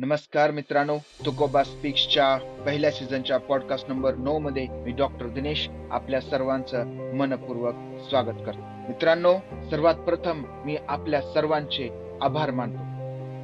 नमस्कार मित्रांनो तुकोबा स्पीक्सच्या पहिल्या सीझनच्या पॉडकास्ट नंबर नऊ मध्ये मी डॉक्टर दिनेश आपल्या सर्वांचं मनपूर्वक स्वागत करतो. मित्रांनो सर्वात प्रथम मी आपल्या सर्वांचे आभार मानतो.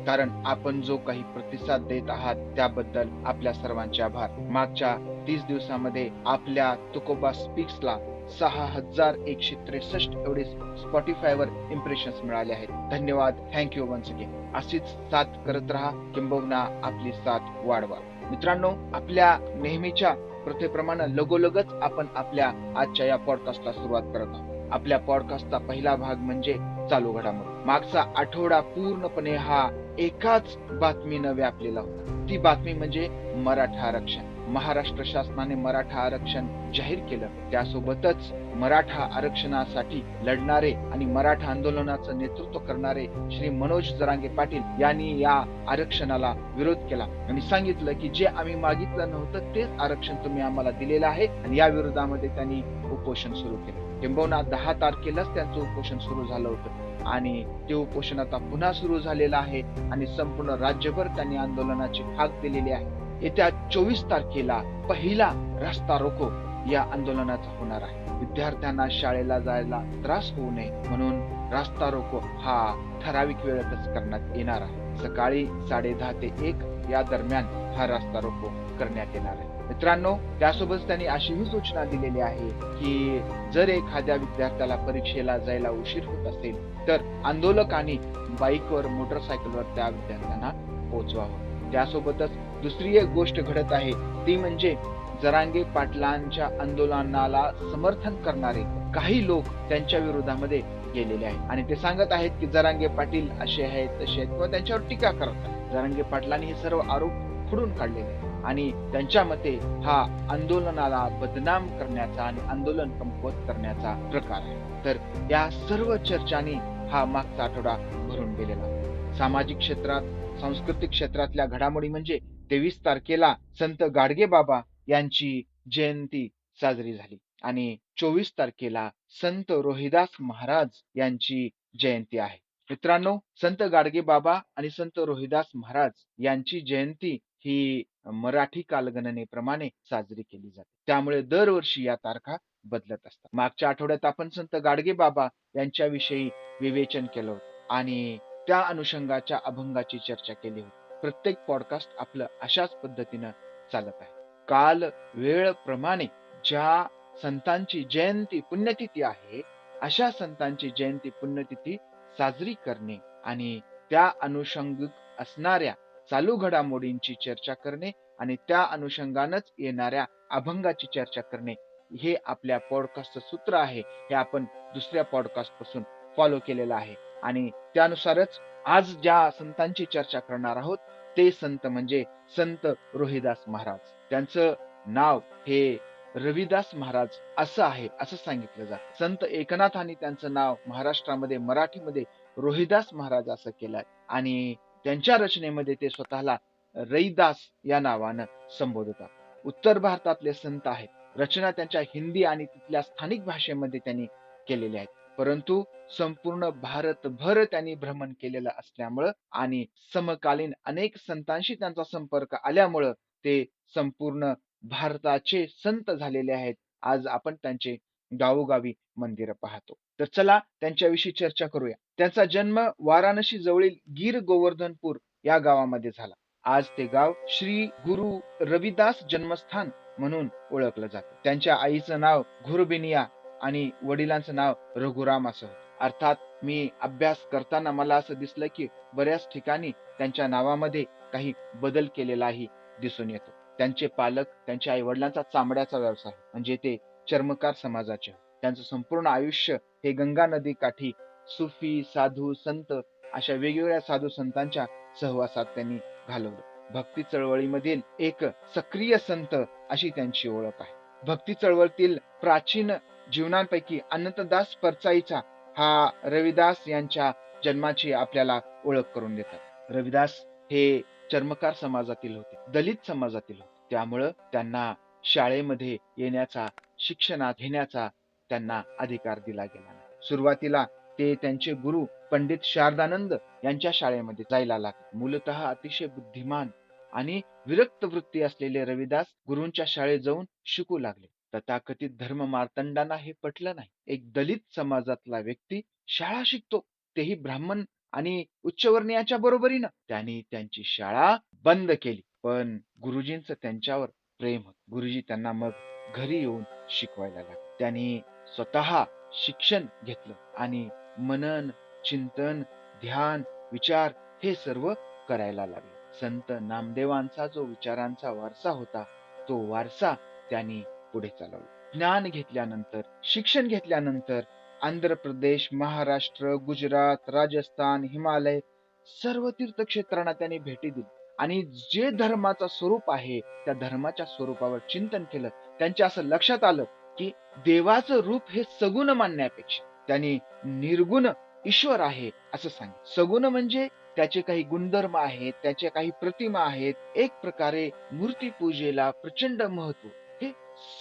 कारण आपण जो काही प्रतिसाद देत आहात त्याबद्दल आपल्या सर्वांचे आभार. मागच्या तीस दिवसामध्ये आपल्या तुकोबा स्पीक्सला सहा हजार एकशे त्रेसष्ट एवढे स्पॉटीफायवर इम्प्रेशन्स मिळाले आहेत. धन्यवाद. थँक्यू वन्स अगेन अशीच साथ करत राहा. किंबहुना आपली साथ वाढवा. मित्रांनो आपल्या नेहमीच्या प्रथेप्रमाणे लगोलगच आपण आपल्या आजच्या या पॉडकास्टला सुरुवात करत आहोत. आपल्या पॉडकास्टचा पहिला भाग म्हणजे चालू घडामोडी. मागचा आठवडा पूर्णपणे हा एकाच बातमीनं व्यापलेला होता. ती बातमी म्हणजे मराठा आरक्षण. महाराष्ट्र शासनाने मराठा आरक्षण जाहीर केलं. त्यासोबतच मराठा आरक्षणासाठी लढणारे आणि मराठा आंदोलनाचं नेतृत्व करणारे श्री मनोज जरांगे पाटील यांनी या आरक्षणाला विरोध केला. आणि सांगितलं की जे आम्ही मागितलं नव्हतं तेच आरक्षण तुम्ही आम्हाला दिलेलं आहे आणि या विरोधामध्ये त्यांनी उपोषण सुरू केलं. किंबहुना दहा तारखेलाच त्यांचं उपोषण सुरू झालं होतं. आणि ते उपोषण आता पुन्हा सुरू झालेलं आहे आणि संपूर्ण राज्यभर त्यांनी आंदोलनाची हाक दिलेली आहे. येत्या चोवीस तारखेला पहिला रस्ता रोको. या आंदोलनाचा होणार आहे. विद्यार्थ्यांना शाळेला जायला त्रास होऊ नये म्हणून रास्ता रोको हा ठराविक वेळेतच करण्यात येणार आहे. सकाळी साडे दहा ते एक या दरम्यान हा रास्ता रोको करण्यात येणार आहे. मित्रांनो त्यासोबत त्यांनी अशीही सूचना दिलेली आहे की जर एखाद्या विद्यार्थ्याला परीक्षेला जायला उशीर होत असेल तर आंदोलकांनी बाईकवर मोटरसायकलवर त्या विद्यार्थ्यांना पोहोचवावं त्यासोबतच दुसरी एक गोष्ट घडत आहे. ती म्हणजे जरांगे पाटलांच्या आंदोलनाला समर्थन करणारे काही लोक त्यांच्या विरोधामध्ये गेलेले आहेत. आणि ते सांगत आहेत की जरांगे पाटील असे आहेत तसे आहेत किंवा त्यांच्यावर टीका करतात जरांगे पाटलांनी हे सर्व आरोप खोडून काढलेले आणि त्यांच्या मते हा आंदोलनाला बदनाम करण्याचा आणि आंदोलन कमकुवत करण्याचा प्रकार आहे. तर या सर्व चर्चांनी हा मागचा आठवडा भरून गेलेला सामाजिक क्षेत्रात सांस्कृतिक क्षेत्रातल्या घडामोडी म्हणजे तेवीस तारखेला संत गाडगे बाबा यांची जयंती साजरी झाली आणि चोवीस तारखेला संत रोहिदास महाराज यांची जयंती आहे. मित्रांनो संत गाडगे बाबा आणि संत रोहिदास महाराज यांची जयंती ही मराठी कालगणनेप्रमाणे साजरी केली जाते. त्यामुळे दरवर्षी या तारखा बदलत असतात. मागच्या आठवड्यात आपण संत गाडगे बाबा यांच्याविषयी विवेचन केलं आणि त्या अनुषंगाच्या अभंगाची चर्चा केली होती. प्रत्येक पॉडकास्ट आपलं अशाच पद्धतीनं चालत आहे. काल वेळ प्रमाणे ज्या संतांची जयंती पुण्यतिथी आहे अशा संतांची जयंती पुण्यतिथी साजरी करणे आणि त्या अनुषंगिक असणाऱ्या चालू घडामोडींची चर्चा करणे आणि त्या अनुषंगानच येणाऱ्या अभंगाची चर्चा करणे हे आपल्या पॉडकास्टचं सूत्र आहे. हे आपण दुसऱ्या पॉडकास्टपासून फॉलो केलेलं आहे. आणि त्यानुसारच आज ज्या संतांची चर्चा करणार आहोत ते संत म्हणजे संत रोहिदास महाराज. त्यांचं नाव हे रविदास महाराज असं आहे असं सांगितलं जातं. संत एकनाथांनी त्यांचं नाव महाराष्ट्रामध्ये मराठीमध्ये रोहिदास महाराज असं केलंय आणि त्यांच्या रचनेमध्ये ते स्वतःला रईदास या नावानं संबोधतात उत्तर भारतातले संत आहेत. रचना त्यांच्या हिंदी आणि तिथल्या स्थानिक भाषेमध्ये त्यांनी केलेल्या आहेत. परंतु संपूर्ण भारतभर त्यांनी भ्रमण केलेलं असल्यामुळं आणि समकालीन अनेक संतांशी त्यांचा संपर्क आल्यामुळं ते संपूर्ण भारताचे संत झालेले आहेत. आज आपण त्यांचे गावोगावी मंदिर पाहतो. तर चला त्यांच्याविषयी चर्चा करूया. त्यांचा जन्म वाराणसी जवळील गिर गोवर्धनपूर या गावामध्ये झाला. आज ते गाव श्री गुरु रविदास जन्मस्थान म्हणून ओळखलं जातं. त्यांच्या आईचं नाव घुरबिनिया आणि वडिलांचं नाव रघुराम असं अर्थात मी अभ्यास करताना मला असं दिसलं की बऱ्याच ठिकाणी त्यांच्या नावामध्ये काही बदल केलेलाही दिसून येतो. त्यांचे पालक त्यांच्या आई वडिलांचा चामड्याचा व्यवसाय म्हणजे ते चर्मकार समाजाचे. त्यांचं संपूर्ण आयुष्य हे गंगा नदी काठी सुफी साधू संत अशा वेगवेगळ्या साधू संतांच्या सहवासात त्यांनी घालवलं. भक्ती चळवळीमधील एक सक्रिय संत अशी त्यांची ओळख आहे. भक्ती चळवळीतील प्राचीन जीवनांपैकी अनंतदास परचाईचा हा रविदास यांच्या जन्माची आपल्याला ओळख करून देतात. रविदास हे चर्मकार समाजातील होते दलित समाजातील होते. त्यामुळं त्यांना शाळेमध्ये येण्याचा शिक्षणात घेण्याचा त्यांना अधिकार दिला गेला नाही. सुरुवातीला ते त्यांचे गुरु पंडित शारदानंद यांच्या शाळेमध्ये जायला लागले. मूलतः अतिशय बुद्धिमान आणि विरक्त वृत्ती असलेले रविदास गुरूंच्या शाळेत जाऊन शिकू लागले. तथाकथित धर्म मार्तंडांना हे पटलं नाही. एक दलित समाजातला व्यक्ती शाळा शिकतो. तेही ब्राह्मण आणि उच्चवर्णीयाच्या बरोबरीनं. त्यांनी त्यांची शाळा बंद केली. पण गुरुजींचं त्यांच्यावर प्रेम होत. गुरुजी त्यांना मग घरी येऊन शिकवायला लागले. त्यांनी स्वतः शिक्षण घेतलं आणि मनन चिंतन ध्यान विचार हे सर्व करायला लागले. संत नामदेवांचा जो विचारांचा वारसा होता तो वारसा त्यांनी पुढे चालवलं. ज्ञान घेतल्यानंतर शिक्षण घेतल्यानंतर आंध्र प्रदेश महाराष्ट्र गुजरात राजस्थान हिमालय सर्व तीर्थक्षेत्रांना त्यांनी भेटी दिली. आणि जे धर्माचा स्वरूप आहे त्या धर्माच्या स्वरूपावर चिंतन केलं. त्यांच्या असं लक्षात आलं की देवाचं रूप हे सगुण मानण्यापेक्षा त्यांनी निर्गुण ईश्वर आहे असं सांगितलं. सगुण म्हणजे त्याचे काही गुणधर्म आहेत त्याचे काही प्रतिमा आहेत. एक प्रकारे मूर्ती पूजेला प्रचंड महत्त्व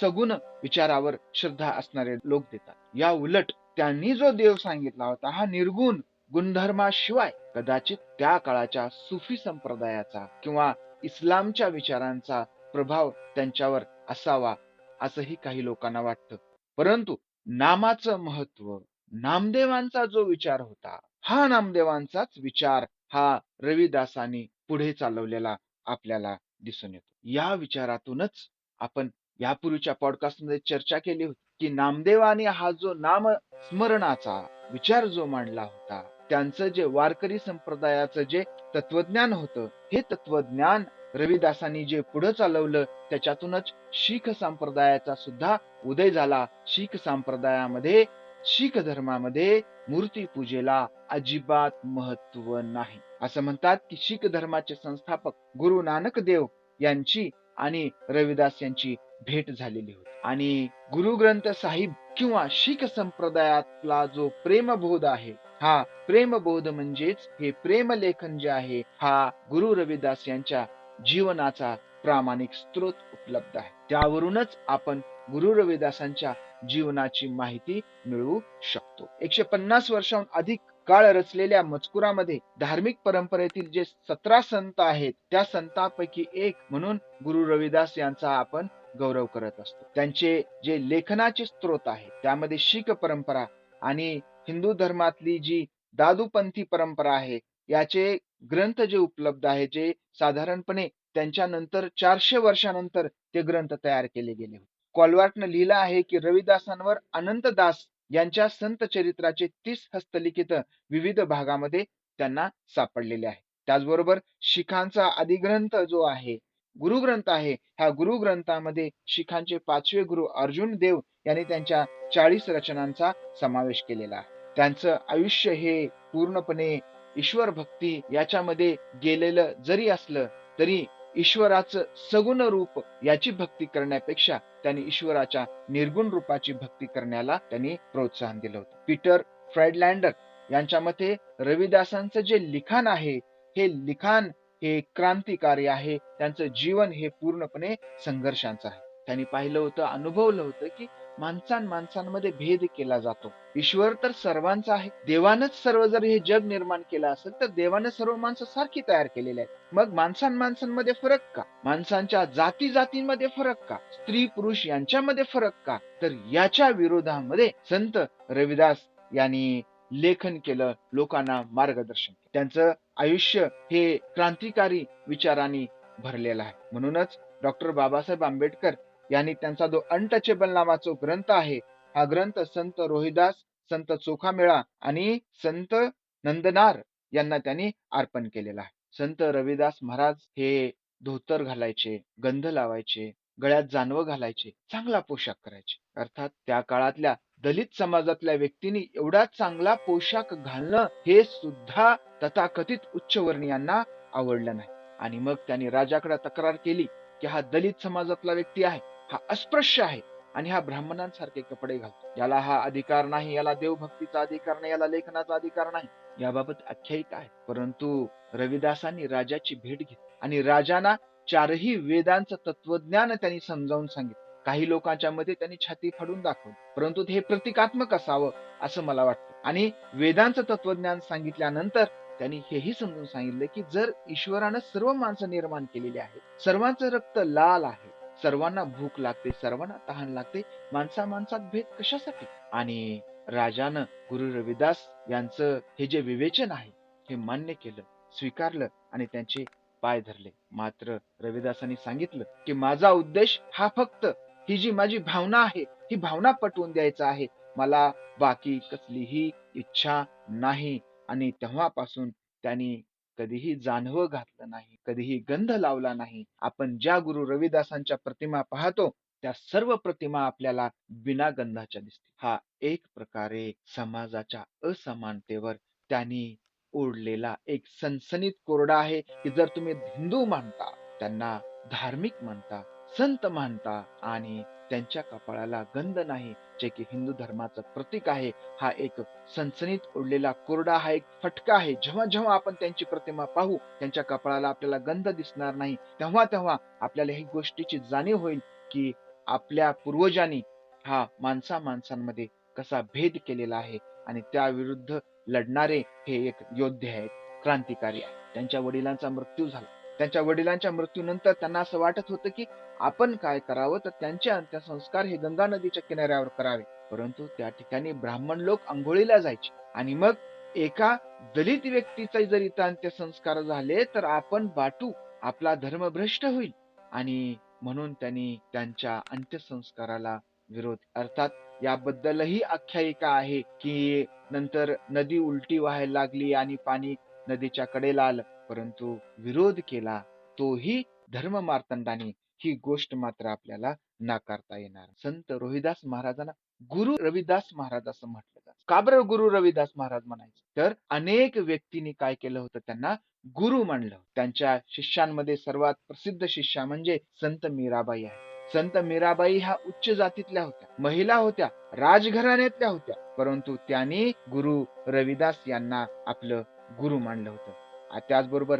सगुण विचारावर श्रद्धा असणारे लोक देतात. या उलट त्यांनी जो देव सांगितला होता हा निर्गुण गुणधर्माशिवाय कदाचित त्या काळाच्या सुफी संप्रदायाचा किंवा इस्लामच्या विचारांचा प्रभाव त्यांच्यावर असावा असंही काही लोकांना वाटतं. परंतु नामाचं महत्त्व नामदेवांचा जो विचार होता हा नामदेवांचाच विचार हा रविदासांनी पुढे चालवलेला आपल्याला दिसून येतो. या विचारातूनच आपण यापूर्वीच्या पॉडकास्टमध्ये चर्चा केली होती की नामदेवाने हा जो नाम स्मरणाचा विचार जो मांडला होता त्यांचं जे वारकरी संप्रदायाचं जे तत्वज्ञान होतं हे तत्वज्ञान रविदासांनी जे पुढे चालवलं त्याच्यातूनच शीख संप्रदायाचा सुद्धा उदय झाला. शीख संप्रदायामध्ये शीख धर्मामध्ये मूर्ती पूजेला अजिबात महत्त्व नाही. असं म्हणतात की शीख धर्माचे संस्थापक गुरु नानक देव यांची आणि रविदास यांची भेट झालेली होती. आणि गुरु ग्रंथ साहिब किंवा शीख संप्रदायातला जो प्रेमबोध आहे हा प्रेमबोध म्हणजेच हे प्रेमलेखन जे आहे हा गुरु रविदास यांच्या जीवनाचा प्रामाणिक स्रोत उपलब्ध आहे. त्यावरूनच आपण गुरु रविदासांच्या जीवनाची माहिती मिळवू शकतो. एकशे पन्नास वर्षाहून अधिक काळ रचलेल्या मजकुरामध्ये धार्मिक परंपरेतील जे सतरा संत आहेत त्या संतांपैकी एक म्हणून गुरु रविदास यांचा आपण गौरव करत असतो. त्यांचे जे लेखनाचे स्त्रोत आहे त्यामध्ये शीख परंपरा आणि हिंदू धर्मातली जी दादूपंथी परंपरा आहे याचे ग्रंथ जे उपलब्ध आहे जे साधारणपणे त्यांच्यानंतर चारशे वर्षानंतर ते ग्रंथ तयार केले गेले होते. कॉलवार्टनं लिहिलं आहे की रविदासांवर अनंतदास यांच्या संत चरित्राचे तीस हस्तलिखित विविध भागामध्ये त्यांना सापडलेले आहे. त्याचबरोबर शिखांचा आदिग्रंथ जो आहे गुरुग्रंथ आहे. ह्या गुरुग्रंथामध्ये शिखांचे पाचवे गुरु अर्जुन देव यांनी त्यांच्या चाळीस रचनांचा समावेश केलेला आहे. त्यांचं आयुष्य हे पूर्णपणे ईश्वर भक्ती याच्यामध्ये गेलेलं जरी असलं तरी ईश्वराचं सगुण रूप याची भक्ती करण्यापेक्षा त्यांनी ईश्वराच्या निर्गुण रूपाची भक्ती करण्याला त्यांनी प्रोत्साहन दिलं होतं. पीटर फ्राईडलँडर यांच्या मते रविदासांचं जे लिखाण आहे हे लिखाण हे क्रांतिकारी आहे. त्यांचं जीवन हे पूर्णपणे संघर्षांचं आहे. त्यांनी पाहिलं होतं अनुभवलं होतं की माणसां माणसांमध्ये भेद केला जातो. ईश्वर तर सर्वांचा आहे. देवानच सर्व जर हे जग निर्माण केलं असेल तर देवाने सर्व माणसं सारखी तयार केलेली आहेत. मग माणसां माणसांमध्ये फरक का? माणसांच्या जाती जातींमध्ये फरक का? स्त्री पुरुष यांच्यामध्ये फरक का? तर याच्या विरोधामध्ये संत रविदास यांनी लेखन केलं लोकांना मार्गदर्शन त्यांचं आयुष्य हे क्रांतिकारी विचारांनी भरलेलं आहे. म्हणूनच डॉक्टर बाबासाहेब आंबेडकर यांनी त्यांचा जो अनटचेबल नावाचा ग्रंथ आहे हा ग्रंथ संत रोहिदास संत चोखामेळा आणि संत नंदनार यांना त्यांनी अर्पण केलेला आहे. संत रविदास महाराज हे धोतर घालायचे गंध लावायचे गळ्यात जानवं घालायचे चांगला पोशाख करायचे. अर्थात त्या काळातल्या दलित समाजातल्या व्यक्तींनी एवढा चांगला पोशाख घालणं हे सुद्धा तथाकथित उच्चवर्णीयांना आवडलं नाही. आणि मग त्यांनी राजाकडे तक्रार केली की हा दलित समाजातला व्यक्ती आहे हा अस्पृश्य आहे आणि हा ब्राह्मणांसारखे कपडे घालतो. याला हा अधिकार नाही याला देवभक्तीचा अधिकार नाही याला लेखनाचा अधिकार नाही. याबाबत आख्यायिका आहे. परंतु रविदासांनी राजाची भेट घेतली आणि राजांना चारही वेदांचं तत्वज्ञान त्यांनी समजावून सांगितलं. काही लोकांच्या मध्ये त्यांनी छाती फाडून दाखवली. परंतु हे प्रतिकात्मक असावं असं मला वाटतं. आणि वेदांचं तत्वज्ञान सांगितल्यानंतर त्यांनी हेही समजून सांगितलं की जर ईश्वरानं सर्व माणसं निर्माण केलेली आहेत सर्वांचं रक्त लाल आहे सर्वांना भूक लागते सर्वांना तहान लागते माणसा माणसात भेद कशासाठी? आणि राजानं गुरु रविदास यांचं हे जे विवेचन आहे हे मान्य केलं स्वीकारलं आणि त्यांचे पाय धरले. मात्र रविदासांनी सांगितलं की माझा उद्देश हा फक्त ही जी माझी भावना आहे ही भावना पटवून द्यायचा आहे. मला बाकी कसलीही इच्छा नाही आणि तेव्हापासून त्यांनी कधीही जानवं घातलं नाही कधीही गंध लावला नाही. आपण ज्या गुरु रविदासांच्या प्रतिमा पाहतो त्या सर्व प्रतिमा आपल्याला बिना गंधाच्या दिसते हा एक प्रकारे समाजाच्या असमानतेवर त्यांनी ओढलेला एक सनसनीत कोरडा आहे की जर तुम्ही हिंदू मानता त्यांना धार्मिक मानता संत मानता आणि त्यांच्या कपाळाला गंध नाही जे की हिंदू धर्माचं प्रतीक आहे. हा एक सनसनीत उडलेला कोरडा हा एक फटका आहे. जेव्हा जेव्हा आपण त्यांची प्रतिमा पाहू त्यांच्या कपाळाला आपल्याला गंध दिसणार नाही तेव्हा तेव्हा आपल्याला ही गोष्टीची जाणीव होईल की आपल्या पूर्वजांनी हा माणसा माणसांमध्ये कसा भेद केलेला आहे आणि त्या विरुद्ध लढणारे हे एक योद्धे आहेत क्रांतिकारी आहेत. त्यांच्या वडिलांचा मृत्यू झाला. त्यांच्या वडिलांच्या मृत्यूनंतर त्यांना असं वाटत होतं की आपण काय करावं? तर त्यांचे अंत्यसंस्कार हे गंगा नदीच्या किनाऱ्यावर करावे. परंतु त्या ठिकाणी ब्राह्मण लोक आंघोळीला जायचे. आणि मग एका दलित व्यक्तीचे जर इथं अंत्यसंस्कार झाले तर आपण बाटू आपला धर्म भ्रष्ट होईल. आणि म्हणून त्यांनी त्यांच्या अंत्यसंस्काराला विरोध. अर्थात याबद्दलही आख्यायिका आहे की नंतर नदी उलटी व्हायला लागली आणि पाणी नदीच्या कडेला आलं. परंतु विरोध केला तोही धर्म मार्तंडाने ही गोष्ट मात्र आपल्याला नाकारता येणार. संत रोहिदास महाराजांना गुरु रविदास महाराज असं म्हटलं जात. का बरं गुरु रविदास महाराज म्हणायचे? तर अनेक व्यक्तींनी काय केलं होतं? त्यांना गुरु म्हणलं त्यांच्या शिष्यांमध्ये सर्वात प्रसिद्ध शिष्या म्हणजे संत मीराबाई आहे संत मीराबाई ह्या उच्च जातीतल्या होत्या. महिला होत्या राजघराण्यातल्या होत्या. परंतु त्यांनी गुरु रविदास यांना आपलं गुरु मानलं होतं. त्याचबरोबर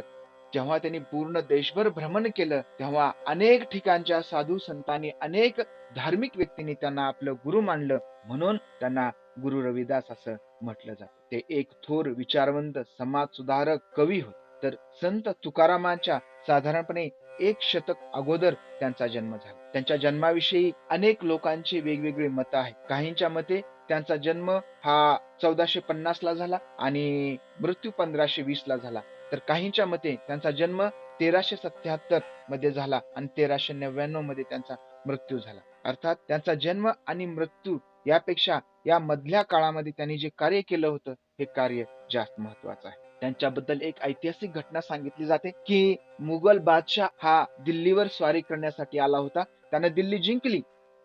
जेव्हा त्यांनी पूर्ण देशभर भ्रमण केलं तेव्हा अनेक ठिकाणच्या साधू संतांनी अनेक धार्मिक व्यक्तींनी त्यांना आपलं गुरु मानलं. म्हणून त्यांना गुरु रविदास असं म्हटलं जातं. ते एक थोर विचारवंत समाज सुधारक कवी होते. तर संत तुकारामांच्या साधारणपणे एक शतक अगोदर त्यांचा जन्म झाला. त्यांच्या जन्माविषयी अनेक लोकांची वेगवेगळी मतं आहेत. काहींच्या मते त्यांचा जन्म हा चौदाशे पन्नास ला झाला आणि मृत्यू पंधराशे वीस ला झाला. तर काहींच्या मते त्यांचा जन्म तेराशे सत्याहत्तरमध्ये झाला आणि तेराशे नव्याण्णवमध्ये त्यांचा मृत्यू झाला. अर्थात त्यांचा जन्म आणि मृत्यू यापेक्षा या मधल्या काळामध्ये त्यांनी जे कार्य केलं होतं हे कार्य जास्त महत्वाचं आहे. त्यांच्याबद्दल एक ऐतिहासिक घटना सांगितली जाते की मुघल बादशाह हा दिल्लीवर स्वारी करण्यासाठी आला होता. त्याने दिल्ली जिंकली.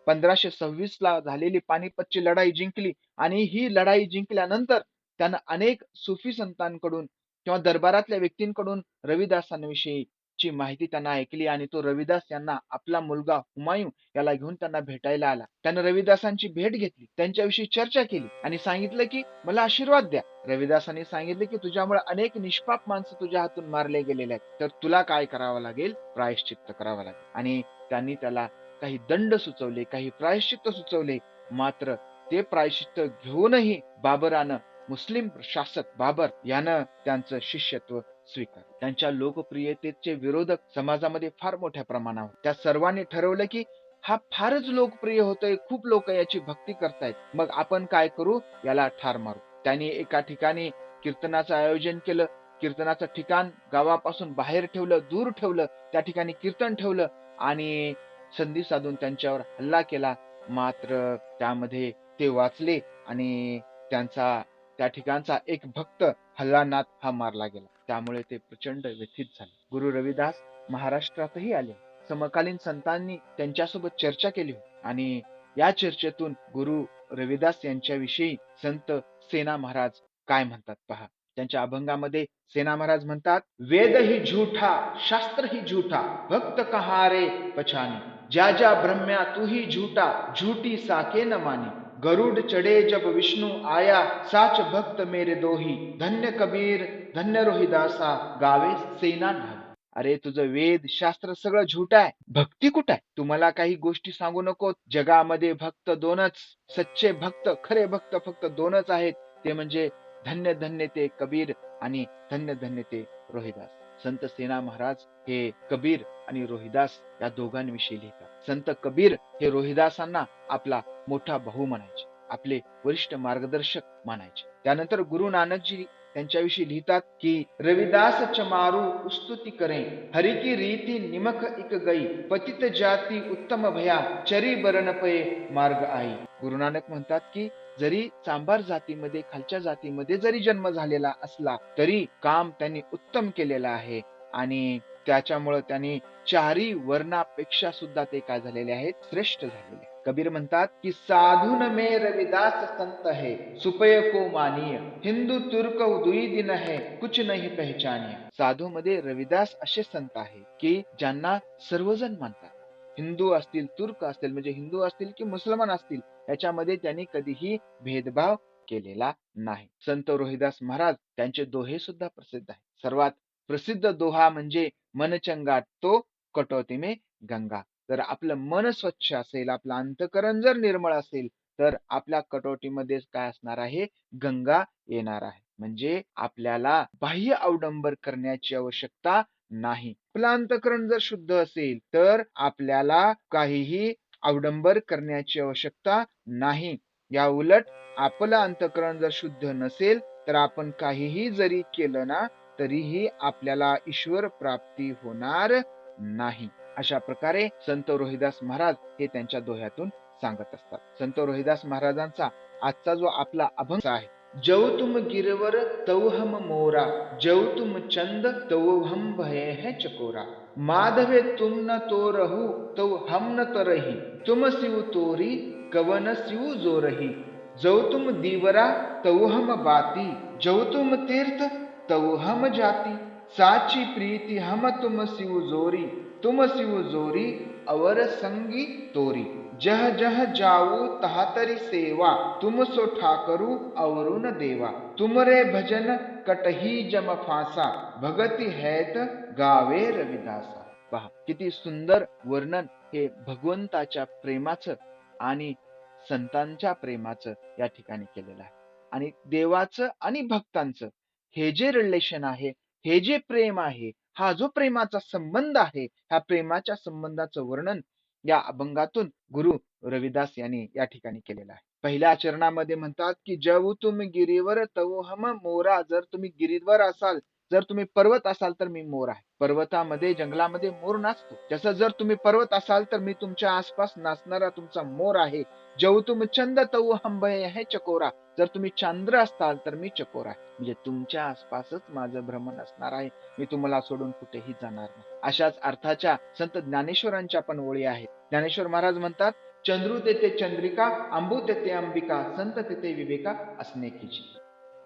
पंधराशे सव्वीस ला झालेली पानिपतची लढाई जिंकली आणि ही लढाई जिंकल्यानंतर त्यानं अनेक सुफी संतांकडून किंवा दरबारातल्या व्यक्तींकडून रविदासांविषयी ची माहिती त्यांना ऐकली आणि तो रविदास यांना आपला मुलगा हुमायूं याला घेऊन त्यांना भेटायला आला. त्यानं रविदासांची भेट घेतली त्यांच्याविषयी चर्चा केली आणि सांगितलं की मला आशीर्वाद द्या. रविदासांनी सांगितले की तुझ्यामुळे अनेक निष्पाप माणसं तुझ्या हातून मारले गेलेले आहेत. तर तुला काय करावं लागेल? प्रायश्चित्त करावं लागेल. आणि त्यांनी त्याला काही दंड सुचवले काही प्रायश्चित्त सुचवले. मात्र ते प्रायश्चित्त घेऊनही बाबरानं मुस्लिम शासक बाबर यानं त्यांचं शिष्यत्व स्वीकार त्यांच्या लोकप्रियतेचे विरोधक समाजामध्ये फार मोठ्या प्रमाणावर. त्या सर्वांनी ठरवलं की हा फारच लोकप्रिय होतोय खूप लोक याची भक्ती करतायत. मग आपण काय करू? याला ठार मारू. त्यांनी एका ठिकाणी कीर्तनाचं आयोजन केलं. कीर्तनाचं ठिकाण गावापासून बाहेर ठेवलं दूर ठेवलं त्या ठिकाणी कीर्तन ठेवलं आणि संधी साधून त्यांच्यावर हल्ला केला. मात्र त्यामध्ये ते वाचले आणि त्यांचा त्या ठिकाणचा एक भक्त हल्लानाथ हा मारला गेला. त्यामुळे ते प्रचंड व्यथित झाले. गुरु रविदास महाराष्ट्रातही आले. समकालीन संतांनी त्यांच्यासोबत चर्चा केली आणि या चर्चेतून गुरु रविदास यांच्याविषयी संत सेना महाराज काय म्हणतात पहा. त्यांच्या अभंगामध्ये सेना महाराज म्हणतात वेद ही झूठा शास्त्र ही झूठा भक्त कहारे पछाने? ज्या ज्या ब्रह्म्या तू ही झूठा झूठी साके न मानी. गरुड चढ़े जब विष्णु आया साच भक्त मेरे दोही धन्य कबीर धन्य रोहिदासा गावे सेना न्हावी अरे तुझं वेद शास्त्र सगळं झुट आहे. भक्ती कुठं आहे? तुम्हाला काही गोष्टी सांगू नको. जगामध्ये भक्त दोनच सच्चे भक्त खरे भक्त फक्त दोनच आहेत. ते म्हणजे धन्य धन्य ते कबीर आणि धन्य धन्य ते रोहिदास. संत सेना महाराज हे कबीर आणि रोहिदास या दोघांविषयी लिहितात. संत कबीर हे रोहिदासांना आपला मोठा भाऊ म्हणायचे. आपले वरिष्ठ मार्गदर्शक मानायचे त्यानंतर गुरु नानकजी त्यांच्याविषयी लिहितात की रविदास चमारू उस्तुती करे हरि की रीती निमख इक गई पतित जाती उत्तम भया चरी बरण पये मार्ग आई. गुरु नानक म्हणतात की जरी चांभार जातीमध्ये खालच्या जातीमध्ये जरी जन्म झालेला असला तरी काम त्यांनी उत्तम केलेलं आहे. आणि त्याच्यामुळं त्यांनी चारी वर्णापेक्षा सुद्धा ते काय झालेले आहेत? श्रेष्ठ झालेले कबीर म्हणतात की साधून मे रविदास संत है सुपय को मानिय हिंदू तुर्क दुई दिन है कुछ नाही पहचानिय. साधू मध्ये रविदास असे संत आहे की ज्यांना सर्वजण मानतात. हिंदू असतील तुर्क असतील म्हणजे हिंदू असतील की मुसलमान असतील याच्यामध्ये त्यांनी कधीही भेदभाव केलेला नाही. संत रोहिदास महाराज त्यांचे दोहे सुद्धा प्रसिद्ध आहे सर्वात प्रसिद्ध दोहा म्हणजे मनचंगा तो कटोती मे गंगा. जर आपलं मन स्वच्छ असेल आपलं अंतकरण जर निर्मळ असेल तर आपल्या कटोटीमध्ये काय असणार आहे? गंगा येणार आहे. म्हणजे आपल्याला बाह्य अवडंबर करण्याची आवश्यकता नाही. आपलं अंतकरण जर शुद्ध असेल तर आपल्याला काहीही अवडंबर करण्याची आवश्यकता नाही. या उलट आपलं अंतकरण जर शुद्ध नसेल तर आपण काहीही जरी केलं ना तरीही आपल्याला ईश्वर प्राप्ती होणार नाही. अशा प्रकारे संत रोहिदास महाराज हे त्यांच्या दोह्यातून सांगत असतात. संत रोहिदास महाराजांचा आजचा जो आपला अभंग आहे जव तुम गिरवर तव मोरा जव तुम चंद तव भये है चकोरा माधवे तुम न तो रहू तव हम न तरही तुम शिव तोरी कवन सिव जोरही जव तुम दीवरा तव बाती जव तुम तीर्थ तव हम जाती साची प्रीति हम तुम सिव जोरी तुम सिव जोरी अवर संगी तोरी। जह जह जाऊ तहतरी सेवा तुम सो ठाकरू अवरुण देवा। तुमरे भजन कटही जम फासा भगती हैत गावे रविदासा। पहा किती सुंदर वर्णन हे भगवंताच्या प्रेमाचं आणि संतांच्या प्रेमाचं या ठिकाणी केलेलं आहे. आणि देवाचं आणि भक्तांचं हे जे रिलेशन आहे हे जे प्रेम आहे हा जो प्रेमाचा संबंध आहे ह्या प्रेमाच्या संबंधाचं वर्णन या अभंगातून गुरु रविदास यांनी या ठिकाणी केलेलं आहे. पहिल्या चरणामध्ये म्हणतात की जव तुम्ही गिरीवर तव हम मोरा. जर तुम्ही गिरीवर असाल जर तुम्ही पर्वत असाल तर मी मोर आहे. पर्वतामध्ये जंगलामध्ये मोर नाचतो. जसं जर तुम्ही पर्वत असाल तर मी तुमच्या आसपास नाचणारा तुमचा मोर आहे. जव तुम चंद तव हंबय आहे चकोरा. जर तुम्ही चांद्र असताल तर मी चकोर आहे. म्हणजे तुमच्या आसपासच माझं भ्रमण असणार आहे. मी तुम्हाला सोडून कुठेही जाणार नाही. अशाच अर्थाच्या संत ज्ञानेश्वरांच्या पण ओळी आहेत. ज्ञानेश्वर महाराज म्हणतात चंद्रू तेथे चंद्रिका अंबू तेथे अंबिका संत तेथे विवेका असणे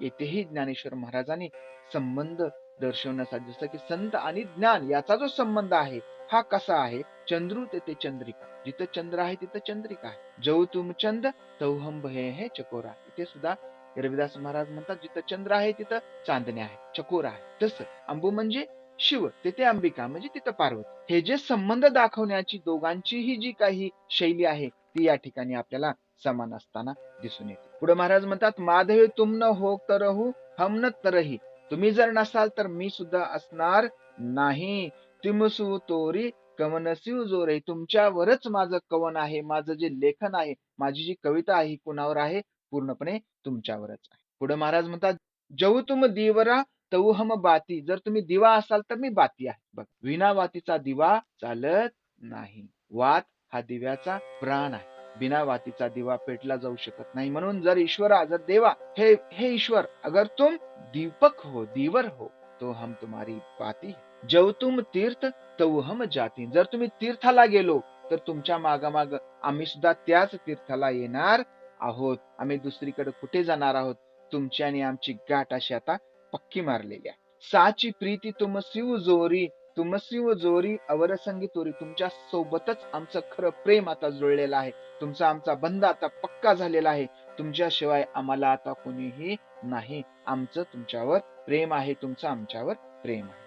येथेही ज्ञानेश्वर महाराजांनी संबंध दर्शवण्यासाठी जसं की संत आणि ज्ञान याचा जो संबंध आहे हा कसा आहे? चंद्रू तेथे चंद्रिका. जिथं चंद्र आहे तिथं चंद्रिका आहे. जव तुम चंद तौहम भय हे चकोरा. इथे सुद्धा रविदास महाराज म्हणतात जिथं चंद्र आहे तिथं चांदणे आहे चकोरा आहे. तसं अंबू म्हणजे शिव तेथे अंबिका म्हणजे तिथं पार्वती. हे जे संबंध दाखवण्याची दोघांचीही जी काही शैली आहे ती या ठिकाणी आपल्याला समान असताना दिसून येते. पुढे महाराज म्हणतात माधवी तुम न हो तरहू हम न तरही तुम्ही जर नसाल तर मी सुद्धा असणार नाही. तिमसु तोरी कवनसिव जोरे तुमच्यावरच माझं कवन आहे माझं जे लेखन आहे माझी जी कविता आहे कुणावर आहे? पूर्णपणे तुमच्यावरच आहे. पुढे महाराज म्हणतात जऊ तुम दिवरा तऊ हम बाती. जर तुम्ही दिवा असाल तर मी बाती आहे. बघ विना वातीचा दिवा चालत नाही. वात हा दिव्याचा प्राण आहे. बिना वातीचा दिवा पेटला जाऊ शकत नाही. म्हणून जर ईश्वर जर देवा हे हे ईश्वर अगर तुम दीपक हो दीवर हो तो हम तुम्हारी पाती जव तुम तीर्थ तव हम जाती जर तुम्ही तीर्थाला गेलो तर तुमच्या मागामाग आम्ही सुद्धा त्याच तीर्थाला येणार आहोत. आम्ही दुसरीकडे कुठे जाणार आहोत? तुमची आणि आमची गाठ अशी आता पक्की मारलेली आहे. साची प्रीती तुम शिव जोरी तुम व जोरी अवरसंगी तोरी तुमच्या सोबतच आमचं खरं प्रेम आता जुळलेलं आहे. तुमचा आमचा बंध आता पक्का झालेला आहे. तुमच्याशिवाय आम्हाला आता कोणीही नाही. आमचं तुमच्यावर प्रेम आहे. तुमचं आमच्यावर प्रेम आहे.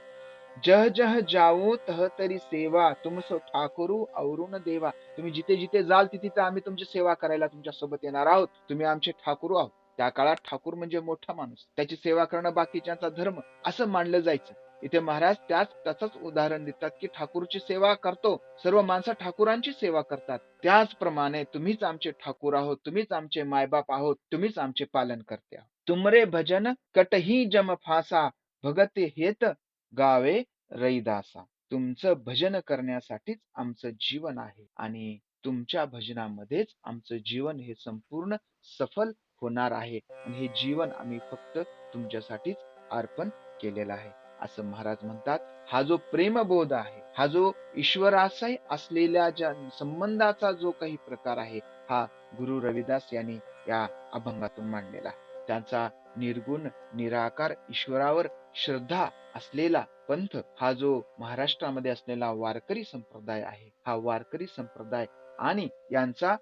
जह जह जाओ तह तरी सेवा. तुमसो ठाकरू औरुण देवा. तुम्ही जिथे जिथे जाल तिथे आम्ही तुमची सेवा करायला तुमच्यासोबत येणार आहोत. तुम्ही आमचे ठाकरू आहोत. त्या काळात ठाकूर म्हणजे मोठा माणूस. त्याची सेवा करणं बाकीच्यांचा धर्म. असं मानलं जायचं. इथे महाराज त्याच त्याच उदाहरण देतात की ठाकूरची सेवा करतो सर्व माणसं ठाकूरांची सेवा करतात. त्याचप्रमाणे तुम्हीच आमचे ठाकूर आहोत तुम्हीच आमचे मायबाप आहोत तुम्हीच आमचे पालन करते तुमरे भजन कटही जम फासा भगत हेत गावे रईदासा तुमचं भजन करण्यासाठीच आमचं जीवन आहे आणि तुमच्या भजनामध्येच आमचं जीवन हे संपूर्ण सफल होणार आहे. आणि हे जीवन आम्ही फक्त तुमच्यासाठीच अर्पण केलेलं आहे. असं महाराज म्हणतात. हा जो प्रेमबोध आहे हा जो ईश्वराशय असलेल्या ज्या संबंधाचा जो काही प्रकार आहे हा गुरु रविदास यांनी या अभंगातून मांडलेला. त्यांचा निर्गुण निराकार ईश्वरावर श्रद्धा असलेला पंथ हा जो महाराष्ट्रामध्ये असलेला वारकरी संप्रदाय आहे हा वारकरी संप्रदाय आणि यांचा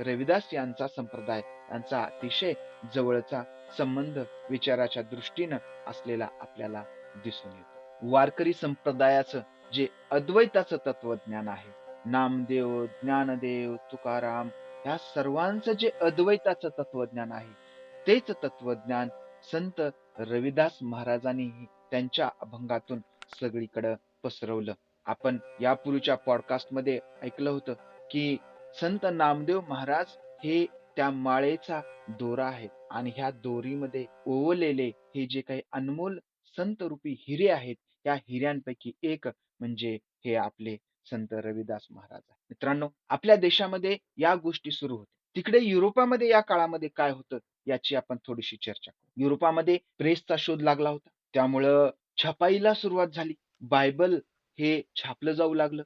रविदास यांचा संप्रदाय यांचा अतिशय जवळचा संबंध विचाराच्या दृष्टीनं असलेला आपल्याला दिसून येतो. वारकरी संप्रदायाचं जे अद्वैताचं तत्वज्ञान आहे नामदेव ज्ञानदेव तुकाराम ह्या सर्वांचं जे अद्वैताचं तत्वज्ञान आहे तेच तत्वज्ञान संत रविदास महाराजांनीही त्यांच्या अभंगातून सगळीकडे पसरवलं. आपण यापूर्वीच्या पॉडकास्टमध्ये ऐकलं होतं की संत नामदेव महाराज हे त्या माळेचा दोरा आहे आणि ह्या दोरीमध्ये ओवलेले हे जे काही अनमोल संत रूपी हिरे आहेत या हिऱ्यांपैकी एक म्हणजे हे आपले संत रविदास महाराज मित्रांनो आपल्या देशामध्ये या गोष्टी सुरू होत्या. तिकडे युरोपामध्ये या काळामध्ये काय होतं याची आपण थोडीशी चर्चा करू. युरोपामध्ये प्रेसचा शोध लागला होता. त्यामुळं छपाईला सुरुवात झाली. बायबल हे छापलं जाऊ लागलं.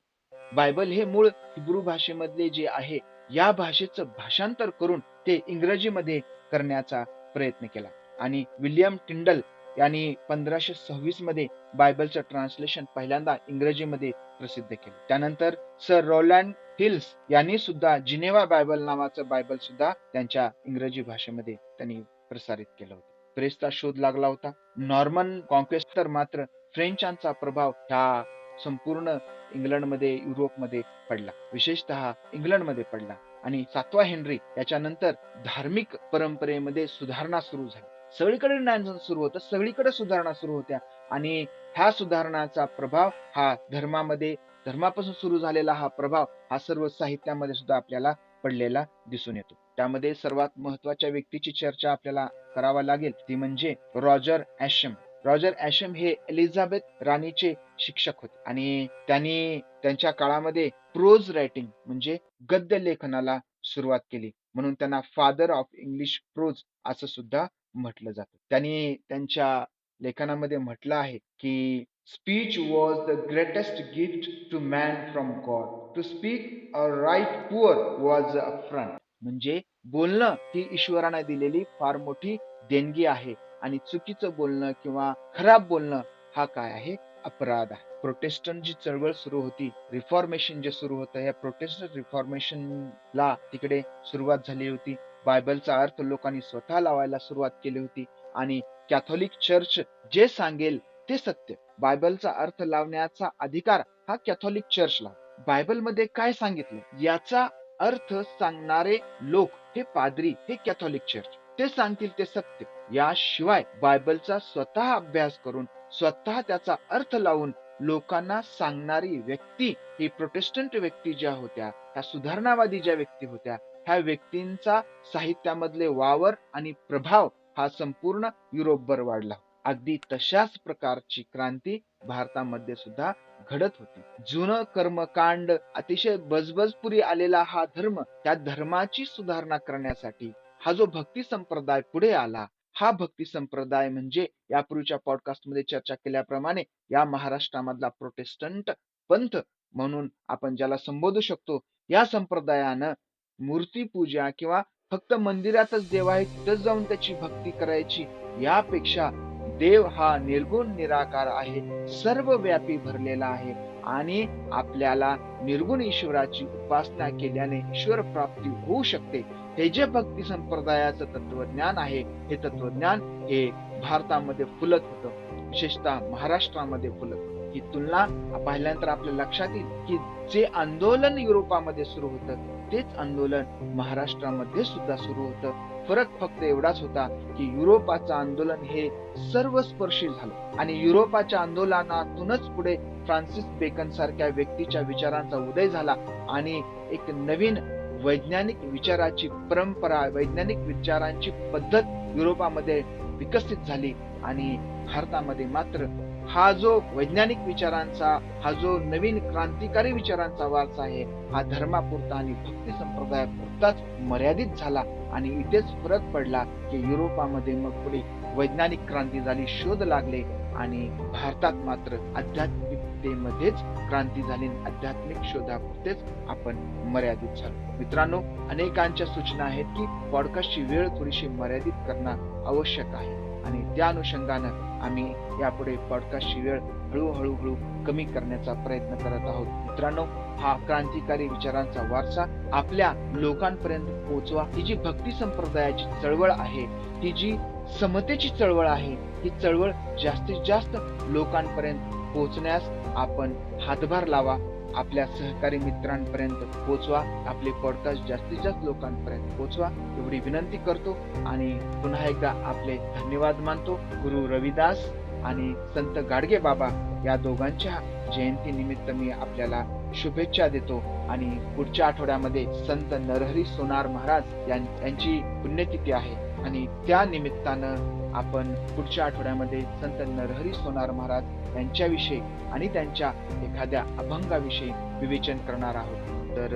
बायबल हे मूळ हिब्रू भाषेमधले जे आहे या भाषेचं भाषांतर करून ते इंग्रजीमध्ये करण्याचा प्रयत्न केला. आणि विल्यम टिंडल यांनी पंधराशे सव्वीसमध्ये बायबलचं ट्रान्सलेशन पहिल्यांदा इंग्रजीमध्ये प्रसिद्ध केले. त्यानंतर सर रोलँड हिल्स यांनी सुद्धा जिनेवा बायबल नावाचं बायबल सुद्धा त्यांच्या इंग्रजी भाषेमध्ये त्यांनी प्रसारित केलं होतं. प्रेसचा शोध लागला होता. नॉर्मन कॉन्क्वेस्टर मात्र फ्रेंचांचा प्रभाव ह्या संपूर्ण इंग्लंडमध्ये युरोपमध्ये पडला. विशेषतः इंग्लंडमध्ये पडला. आणि सातवा हेनरी याच्यानंतर धार्मिक परंपरेमध्ये सुधारणा सुरू झाली. सगळीकडे ज्ञान सुरू होतं सगळीकडे सुधारणा सुरू होत्या. आणि ह्या सुधारणाचा प्रभाव हा धर्मामध्ये धर्मापासून सुरू झालेला हा प्रभाव हा सर्व साहित्यामध्ये सुद्धा आपल्याला पडलेला दिसून येतो. त्यामध्ये सर्वात महत्त्वाच्या व्यक्तीची चर्चा आपल्याला करावा लागेल ती म्हणजे रॉजर ऍशम रॉजर ऍशम हे एलिझाबेथ राणीचे शिक्षक होते. आणि त्यांनी त्यांच्या काळामध्ये प्रोज रायटिंग म्हणजे गद्य लेखनाला सुरुवात केली. म्हणून त्यांना फादर ऑफ इंग्लिश प्रोज असं सुद्धा म्हटलं जातं. त्यांनी त्यांच्या लेखनामध्ये म्हटलं आहे की speech was the greatest gift to man from God to speak a right poor was a front म्हणजे बोलणं ही ईश्वराने दिलेली फार मोठी देणगी आहे. आणि चुकीचं बोलणं किंवा खराब बोलणं हा काय आहे? अपराध आहे. प्रोटेस्टंट जी चळवळ सुरू होती रिफॉर्मेशन जे सुरू होतं या प्रोटेस्टंट रिफॉर्मेशनला तिकडे सुरुवात झाली होती. बायबलचा अर्थ लोकांनी स्वतः लावायला सुरुवात केली होती आणि कॅथोलिक चर्च जे सांगेल ते सत्य. बायबलचा अर्थ लावण्याचा अधिकार हा कॅथोलिक चर्चला. बायबलमध्ये काय सांगितलं? याचा अर्थ सांगणारे लोक हे पादरी हे कॅथोलिक चर्च. ते सांगतील ते सत्य. याशिवाय बायबलचा स्वतः अभ्यास करून स्वतः त्याचा अर्थ लावून लोकांना सांगणारी व्यक्ती ही प्रोटेस्टंट व्यक्ती ज्या होत्या त्या सुधारणावादी ज्या व्यक्ती होत्या ह्या व्यक्तींचा साहित्यामधले वावर आणि प्रभाव हा संपूर्ण युरोपभर वाढला. अगदी तशाच प्रकारची क्रांती भारतामध्ये सुद्धा घडत होती. जुनं कर्मकांड अतिशय बजबजपुरी आलेला हा धर्म त्या धर्माची सुधारणा करण्यासाठी हा जो भक्ती संप्रदाय पुढे आला हा भक्ती संप्रदाय म्हणजे यापूर्वीच्या पॉडकास्टमध्ये चर्चा केल्याप्रमाणे या महाराष्ट्रामधला प्रोटेस्टंट पंथ म्हणून आपण ज्याला संबोधू शकतो या संप्रदायानं मूर्तीपूजा किंवा फक्त मंदिरातच देव आहे तिथंच जाऊन त्याची भक्ती करायची यापेक्षा देव हा निर्गुण निराकार आहे सर्व व्यापी भरलेला आहे. आणि आपल्याला निर्गुण ईश्वराची उपासना केल्याने ईश्वर प्राप्ती होऊ शकते. हे जे भक्ती संप्रदायाचं तत्वज्ञान आहे हे तत्वज्ञान हे भारतामध्ये फुलत होतं. विशेषतः महाराष्ट्रामध्ये फुलत ही तुलना पाहिल्यानंतर आपल्या लक्षात येईल की जे आंदोलन युरोपामध्ये सुरू होतं तेच आंदोलन महाराष्ट्रामध्ये सुद्धा सुरू होतं. फरक फक्त एवढाच होता की युरोपाचं आंदोलन हे सर्वस्पर्शी झालं. आणि युरोपाच्या आंदोलनातूनच पुढे फ्रान्सिस बेकन सारख्या व्यक्तीच्या विचारांचा उदय झाला. आणि एक नवीन वैज्ञानिक विचाराची परंपरा वैज्ञानिक विचारांची पद्धत युरोपामध्ये विकसित झाली. आणि भारतामध्ये मात्र हा जो वैज्ञानिक विचारांचा हा जो नवीन क्रांतिकारी विचारांचा वारसा आहे हा धर्मापुरता आणि भक्ती संप्रदायापुरताच मर्यादित झाला आणि इथेच फरक पडला की युरोपामध्ये मग पुढे वैज्ञानिक क्रांती झाली शोध लागले आणि भारतात मात्र आध्यात्मिकतेमध्येच क्रांती झाली आणि आध्यात्मिक शोधापुरतेच आपण मर्यादित झालो. मित्रांनो अनेकांच्या सूचना आहेत की पॉडकास्टची वेळ थोडीशी मर्यादित करणं आवश्यक आहे आणि त्या अनुषंगानं आम्ही यापुढे पॉडकास्टची वेळ हळूहळू हळू कमी करण्याचा प्रयत्न करत आहोत. मित्रांनो हा क्रांतिकारी विचारांचा वारसा आपल्या लोकांपर्यंत पोहोचवा. ही जी भक्ती संप्रदायाची चळवळ आहे ती जी समतेची चळवळ आहे ही चळवळ जास्तीत जास्त लोकांपर्यंत पोहोचण्यास आपण हातभार लावा. आपल्या सहकारी मित्रांपर्यंत पोचवा आपले पॉडकास्ट जास्तीत जास्त लोकांपर्यंत पोचवा. एवढी विनंती करतो आणि पुन्हा एकदा आपले धन्यवाद मानतो. गुरु रविदास आणि संत गाडगे बाबा या दोघांच्या जयंती निमित्त मी आपल्याला शुभेच्छा देतो. आणि पुढच्या आठवड्यामध्ये संत नरहरी सोनार महाराज यां- यांची पुण्यतिथी आहे. आणि त्या निमित्तानं आपण पुढच्या आठवड्यामध्ये संत नरहरी सोनार महाराज यांच्याविषयी आणि त्यांच्या एखाद्या अभंगाविषयी विवेचन करणार आहोत. तर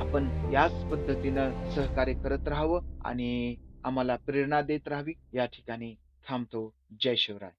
आपण याच पद्धतीनं सहकार्य करत राहावं आणि आम्हाला प्रेरणा देत राहावी. या ठिकाणी थांबतो. जय शिवराय.